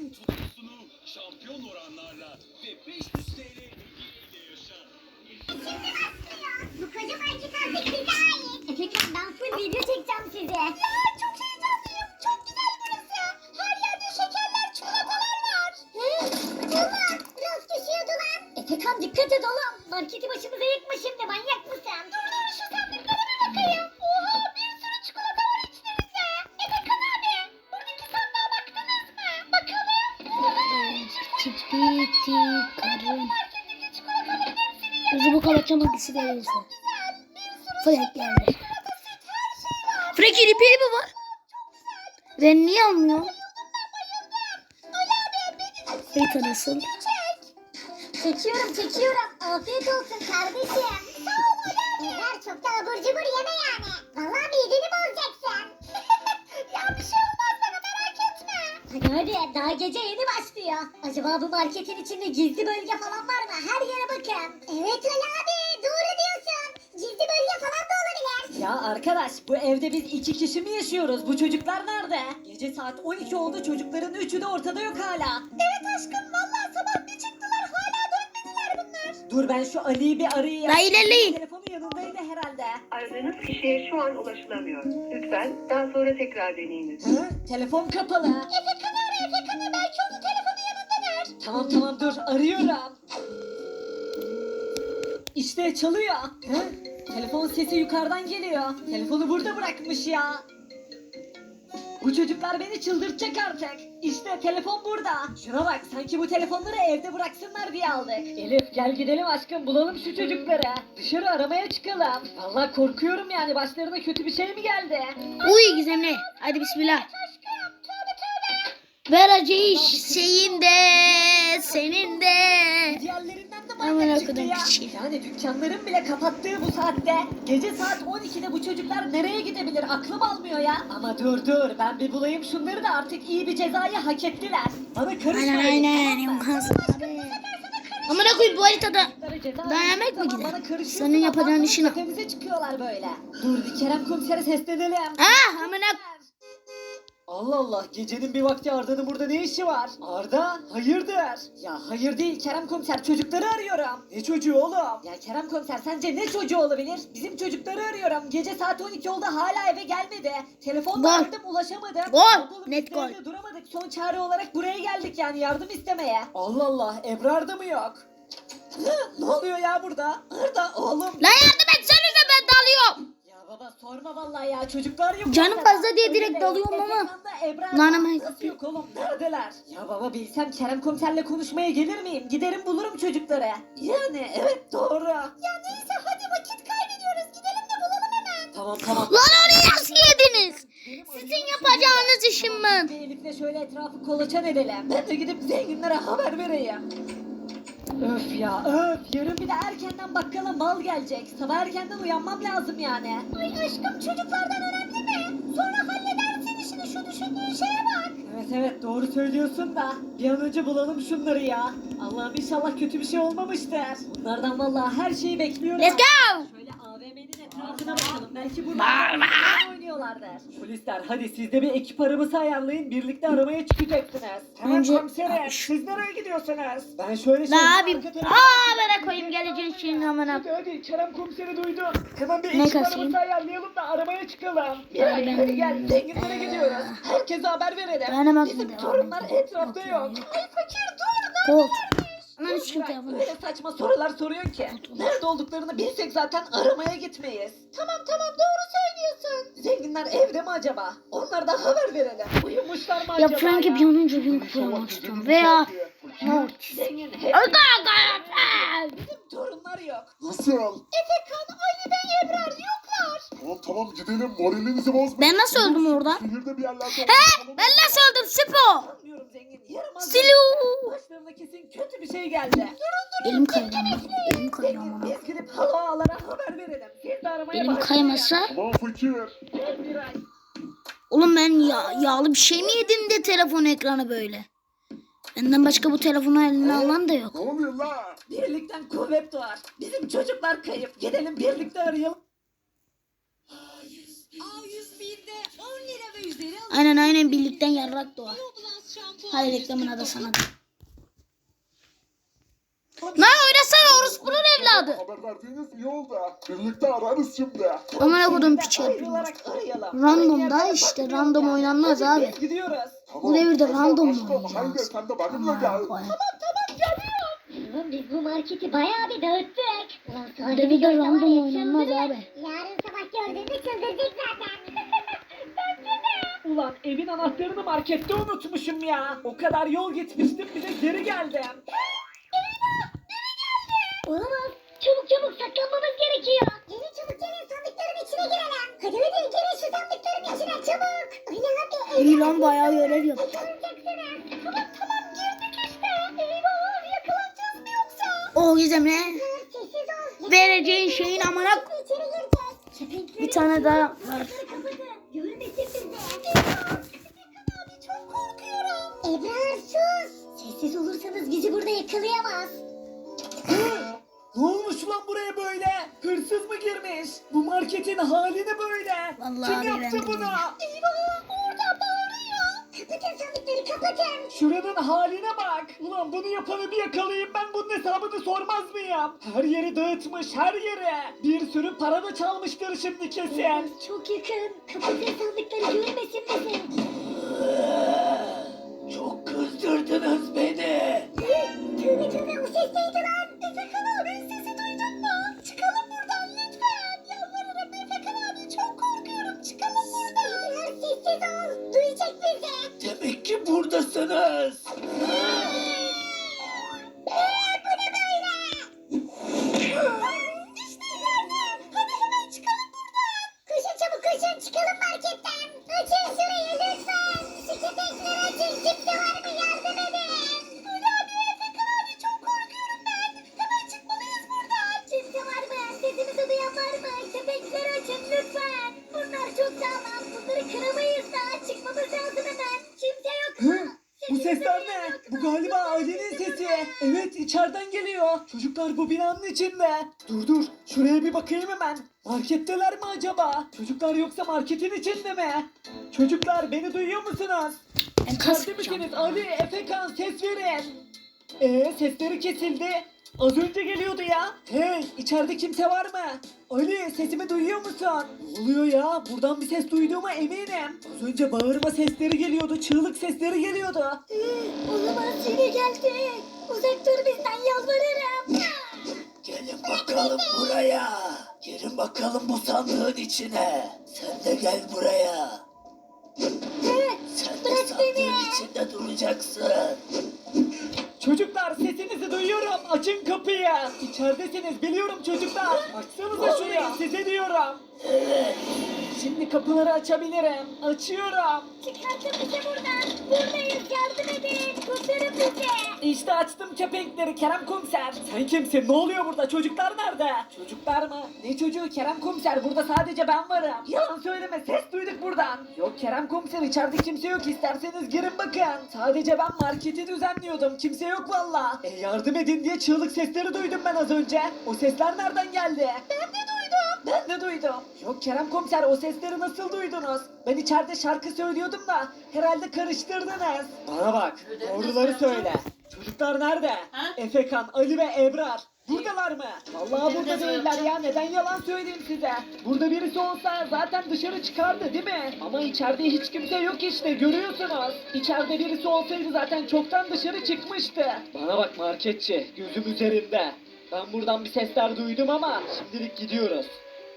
Tüm tutusunu şampiyon oranlarla ve 500 TL hediyeyle yaşa. Bu kocaman kitaplık bize ait. Efekan ben full video çekeceğim size. Ya çok heyecanlıyım. Çok güzel burası. Her yerde şekerler, çikolatalar var. Oha raf düşüyordu lan. Efekan dikkat et oğlum. Marketi başımıza yıkma şimdi manyak mısın? Çabuk ikisi de verirse. Frank geldi. Frank'in ipeği mi var? Ben niye almıyor? Rita nasıl? Çekiyorum çekiyorum. Afiyet olsun kardeşim. Sağ ol abi. Eğer çok da abur cubur yeme yani. Vallahi mideni bozacaksın. Etme. Hadi daha gece yeni başlıyor. Acaba bu marketin içinde gizli bölge falan var mı? Her yere bakın. Evet Ali abi doğru diyorsun. Gizli bölge falan da olabilir. Ya arkadaş bu evde biz iki kişi mi yaşıyoruz? Bu çocuklar nerede? Gece saat 12 oldu çocukların üçü de ortada yok hala. Evet aşkım vallahi sabah bir çıktılar hala dönmediler bunlar. Dur ben şu Ali'yi bir arayayım. Ya ilerleyin. Telefonu yanındaydı herhalde. Aradığınız kişiye şu an ulaşılamıyor. Lütfen daha sonra tekrar deneyiniz. Hı? Telefon kapalı. Efekan Efekan'ı belki onun telefonu yanındadır. Tamam tamam dur arıyorum. İşte çalıyor. Hı? Telefon sesi yukarıdan geliyor. Telefonu burada bırakmış ya. Bu çocuklar beni çıldırtacak artık. İşte telefon burada. Şuna bak sanki bu telefonları evde bıraksınlar diye aldık. Elif gel gidelim aşkım bulalım şu çocukları. Dışarı aramaya çıkalım. Vallahi korkuyorum yani başlarına kötü bir şey mi geldi? Uy gizemli. Hadi bismillah. Ver acıyı şeyin de senin de. Aman okudum piçi. Yani dükkanların bile kapattığı bu saatte gece saat 12'de bu çocuklar nereye gidebilir aklım almıyor ya. Ama dur dur ben bir bulayım şunları da artık iyi bir cezayı hak ettiler. Bana karışmayın. Aynen aynen. Amına koyayım bu haritada. Dayanmak mı gider? Senin yapacağın işin o. tepemize çıkıyorlar böyle. Dur bir Kerem komisere seslenelim. Ah amına. Allah Allah gecenin bir vakti Arda'nın burada ne işi var? Arda hayırdır? Ya hayır değil Kerem komiser çocukları arıyorum. Ne çocuğu oğlum? Ya Kerem komiser sence ne çocuğu olabilir? Bizim çocukları arıyorum. Gece saat 12 oldu hala eve gelmedi. Telefonda Gol. aradım ulaşamadım. Gol. Net gol. Duramadık son çare olarak buraya geldik yani yardım istemeye. Allah Allah Ebrar da mı yok? Hı, ne oluyor ya burada? Arda oğlum. Lan yardım etsenize ben dalıyorum. Baba sorma vallahi ya çocuklar yok. Canım fazla diye direkt dalıyorum ama. Efekan'da Ebrar Lan var. ama- Nasıl yok oğlum neredeler? Ya baba bilsem Kerem komiserle konuşmaya gelir miyim? Giderim bulurum çocukları. Yani evet doğru. Ya Neyse hadi vakit kaybediyoruz. Gidelim de bulalım hemen. Tamam tamam. Lan onu nasıl yediniz? Sizin yapacağınız işim ben. Bir Elif'le şöyle etrafı kolaçan edelim. Ben de gidip zenginlere haber vereyim. Öf ya öf. Yarın bir de erkenden bakkala mal gelecek. Sabah erkenden uyanmam lazım yani. Ay aşkım çocuklardan önemli mi? Sonra halledersin işini şu düşündüğün şeye bak. Evet evet doğru söylüyorsun da bir an önce bulalım şunları ya. Allah'ım inşallah kötü bir şey olmamıştır. Bunlardan vallahi her şeyi bekliyorum. Let's go. Şöyle AVM'nin etrafına bakalım. Belki burada Oynuyorlardır. Polisler hadi siz de bir ekip arabası ayarlayın. Birlikte aramaya çıkacaksınız. Tamam Önce- komiserim. Siz nereye gidiyorsunuz? Ben şöyle şey... La abi. Aa bana koyayım geleceğin şimdi amına. Hadi hadi Kerem komiseri duydum. Hemen bir Ne ekip kasayım? arabası ayarlayalım da aramaya çıkalım. Gel ben- hadi gel zenginlere gidiyoruz. Herkese haber verelim. Dayanamaz mı Bizim devam torunlar etrafta Yok. Ay fakir dur. Kolt. Bırak, telefonu. Öyle saçma sorular soruyor ki. Nerede olduklarını bilsek zaten aramaya gitmeyiz. Tamam tamam doğru söylüyorsun. Zenginler evde mi acaba? Onlardan haber verelim. Uyumuşlar mı Ya acaba Frank'e bir an önce gün kurmak istiyorum. Veya Mortis. Zengin hep bizim torunlar yok. Nasıl? Efekan, Ali Bey, Ebrar yoklar. Tamam tamam gidelim moralinizi bozmayın. Ben nasıl öldüm orada? Şehirde bir yerlerde He? Ben nasıl öldüm Sipo? Anlıyorum zengin. Silu. Başlarına kesin kötü bir şey geldi. Elim kaydı. Elim kaydı ama. biz gidip halo ağalara haber verelim. Siz de aramaya Elim kaymasa. Tamam fakir. Oğlum ben ya, yağlı bir şey mi yedim de telefon ekranı böyle? Benden başka bu telefonu eline alan da yok. Ne oluyor la? Birlikten kuvvet doğar. Bizim çocuklar kayıp. Gidelim birlikte arayalım. Aynen aynen birlikten yarrak doğar. Hadi reklamına da sana da. Lan oynasana orospunun evladı. Haber verdiğiniz iyi oldu. Birlikte ararız şimdi. Amına kodum piçi. Aktif olarak arayalım. Randomda Gel, işte, random oynanmaz abi. Gidiyoruz. Bu devirde Tamam, random aşkım, oynayacağız. Haydi sen de benimle gel. Oğlum biz bu marketi bayağı bir dağıttık. Bu devirde random oynanmaz abi. Gördüğünde çıldıracak zaten. Ulan evin anahtarını markette unutmuşum ya. O kadar yol gitmiştim bir de geri geldim. Olamaz. Çabuk çabuk saklanmamız gerekiyor. Gelin çabuk gelin sandıkların içine girelim. Hadi hadi gelin şu sandıkların içine çabuk. Öyle abi. İyi lan bayağı görev yaptı. Yakalanacaksınız. Tamam tamam girdik işte. Eyvah yakalanacağız mı yoksa? O Sessiz ol. vereceğin şeyin amına bir tane daha var. Ebrar sus. Sessiz olursanız bizi burada yakalayamaz. Ne olmuş lan buraya böyle? Hırsız mı girmiş? Bu marketin hali ne böyle? Vallahi Kim yaptı bilemedim Eyvah Kapatın sandıkları kapatın. Şuranın haline bak. Ulan bunu yapanı bir yakalayayım ben bunun hesabını sormaz mıyım? Her yeri dağıtmış her yere. Bir sürü para da çalmıştır şimdi kesin. Çok yakın. Kapatın sandıkları görmesin bizi. Bu galiba ailenin sesi. Evet içeriden geliyor. Çocuklar bu binanın içinde. Dur dur şuraya bir bakayım hemen. Marketteler mi acaba? Çocuklar yoksa marketin içinde mi? Çocuklar beni duyuyor musunuz? Kasmayacağım. misiniz? Ali, Efekan ses verin. Ee sesleri kesildi. Az önce geliyordu ya. Hey içeride kimse var mı? Ali sesimi duyuyor musun? Ne oluyor ya? Buradan bir ses duyduğuma eminim. Az önce bağırma sesleri geliyordu. Çığlık sesleri geliyordu. Olamaz yine geldi. Uzak dur bizden yalvarırım. Gelin bakalım buraya. Girin bakalım bu sandığın içine. Sen de gel buraya. Sen de Bırak sandığın beni. içinde duracaksın. Çocuklar sesinizi duyuyorum. Açın kapıyı. İçeridesiniz biliyorum çocuklar. Açsanıza şurayı size diyorum. Şimdi kapıları açabilirim. Açıyorum. Çıkartın bizi buradan. Buradayız yardım edin. Kurtarın bizi. İşte açtım kepenkleri Kerem Komiser. Sen kimsin? Ne oluyor burada? Çocuklar nerede? Çocuklar mı? Ne çocuğu Kerem Komiser? Burada sadece ben varım. Yalan söyleme. Ses duyduk buradan. Yok Kerem Komiser içeride kimse yok. İsterseniz girin bakın. Sadece ben marketi düzenliyordum. Kimse yok valla. E yardım edin diye çığlık sesleri duydum ben az önce. O sesler nereden geldi? Ben de duydum. Ben de duydum. Yok Kerem Komiser o sesleri nasıl duydunuz? Ben içeride şarkı söylüyordum da herhalde karıştırdınız. Bana bak. Doğruları söyle. Çocuklar nerede? Efekan, Ali ve Ebrar. Buradalar mı? Vallahi burada değiller ya. Neden yalan söyleyeyim size? Burada birisi olsa zaten dışarı çıkardı değil mi? Ama içeride hiç kimse yok işte görüyorsunuz. İçeride birisi olsaydı zaten çoktan dışarı çıkmıştı. Bana bak marketçi. Gözüm üzerinde. Ben buradan bir sesler duydum ama şimdilik gidiyoruz.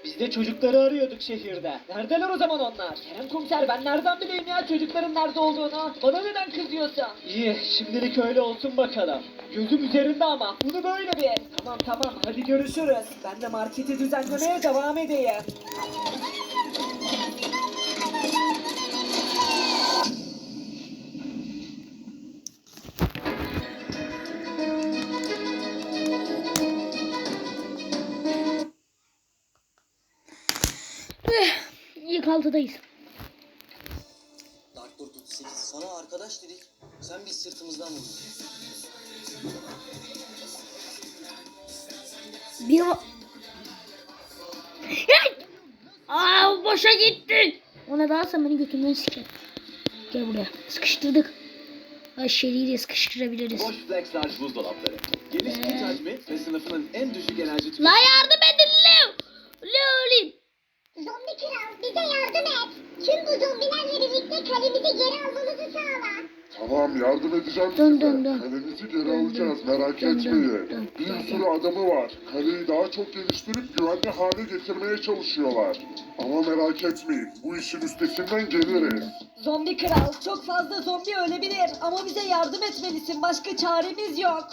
Biz de çocukları arıyorduk şehirde. Neredeler o zaman onlar? Kerem komiser ben nereden bileyim ya çocukların nerede olduğunu? Bana neden kızıyorsun? İyi şimdilik öyle olsun bakalım. Gözüm üzerinde ama bunu böyle bir. Tamam tamam hadi görüşürüz. Ben de marketi düzenlemeye devam edeyim. İlk altıdayız. Doktor 38 sana arkadaş dedik. Sen biz sırtımızdan vurdun. Bir o... Hey! Aa boşa gitti. Ona daha sen beni götürmeyi siker. Gel buraya. Sıkıştırdık. Aşeriyi de sıkıştırabiliriz. Boş Flex Large buzdolapları. Geniş Ee. ve sınıfının en düşük enerji tüketimi. La yardım edin Leo. Leo'lim. Zombi kral bize yardım et. Tüm bu zombilerle birlikte kalemizi geri almamızı sağla. Tamam yardım edeceğim Dön, size. dön, dön. Kalenizi geri alacağız merak Dön, dön, etmeyin. dön, Bir dön, sürü adamı var. Kaleyi daha çok geliştirip güvenli hale getirmeye çalışıyorlar. Ama merak etmeyin bu işin üstesinden geliriz. Zombi kral çok fazla zombi ölebilir ama bize yardım etmelisin başka çaremiz yok.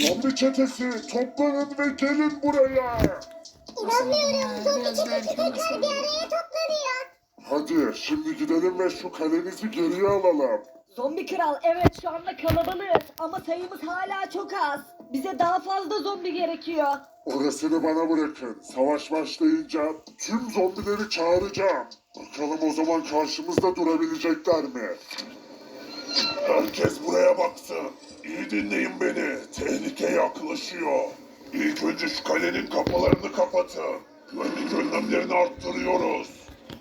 Zombi çetesi toplanın ve gelin buraya. İnanmıyorum. Zombi çetesi tekrar bir araya toplanıyor. Hadi şimdi gidelim ve şu kalenizi geriye alalım. Zombi kral evet şu anda kalabalığız ama sayımız hala çok az. Bize daha fazla zombi gerekiyor. Orasını bana bırakın. Savaş başlayınca tüm zombileri çağıracağım. Bakalım o zaman karşımızda durabilecekler mi? Herkes buraya baksın. İyi dinleyin beni. Tehlike yaklaşıyor. İlk önce şu kalenin kapılarını kapatın. Güvenlik önlemlerini arttırıyoruz.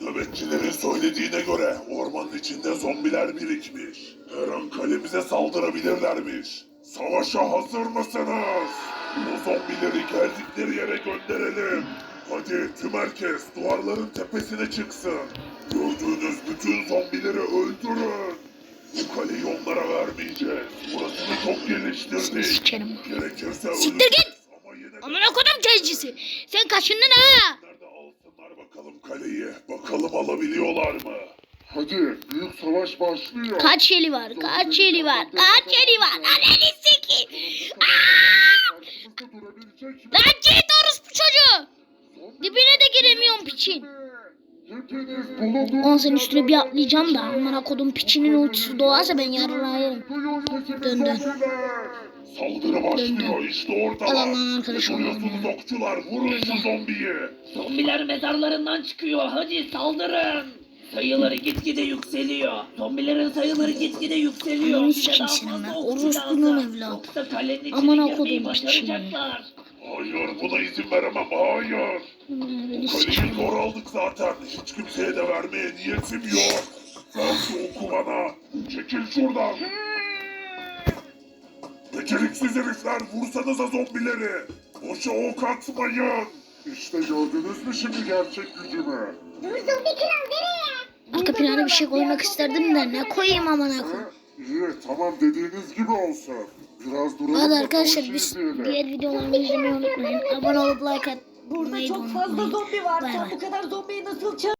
Nöbetçilerin söylediğine göre ormanın içinde zombiler birikmiş. Her an kalemize saldırabilirlermiş. Savaşa hazır mısınız? Bu zombileri geldikleri yere gönderelim. Hadi tüm herkes duvarların tepesine çıksın. Gördüğünüz bütün zombileri öldürün. Bu kaleyi onlara vermeyeceğiz. Burasını çok geliştirdik. sikerim. Gerekirse Siktir ölürüz git! Ama yine de Amına kodum tezcisi. Sen kaşındın ha. Bakalım kaleyi. Bakalım alabiliyorlar mı? Hadi büyük savaş başlıyor. Kaç eli var? Kaç eli var? Kaç eli var? Ananı sikeyim. Lan git orospu çocuğu. Dibine de giremiyorum piçin. Ondan senin üstüne bir atlayacağım da amına kodum piçinin ultisi doğarsa ben. Duyun sesimi Dön, dön. Saldırı başlıyor işte oradalar. Al Allah'ın arkadaşı Ne duruyorsunuz okçular? Vurun şu zombiyi. Zombiler mezarlarından çıkıyor. Hadi saldırın. Sayıları gitgide yükseliyor. Zombilerin sayıları gitgide yükseliyor. Ananı lan. okçu Orospunun evladı. Yoksa kalenin içine Amına kodum başaracaklar. Hayır buna izin veremem hayır. Kaleyi zor aldık zaten. Hiç kimseye de vermeye niyetim yok. Ver şu oku bana. Çekil şuradan. Beceriksiz herifler vursanıza zombileri. Boşa ok atmayın. İşte gördünüz mü şimdi gerçek gücümü? Dur zombi kral nereye? Arka plana bir şey koymak isterdim de ne koyayım amına koyayım. İyi tamam dediğiniz gibi olsun. Biraz duralım Hadi da arkadaşlar savaşı biz diğer videolarımı izlemeyi unutmayın. Abone olup like Burada atmayı da çok fazla zombi var. Sen bu kadar zombiyi nasıl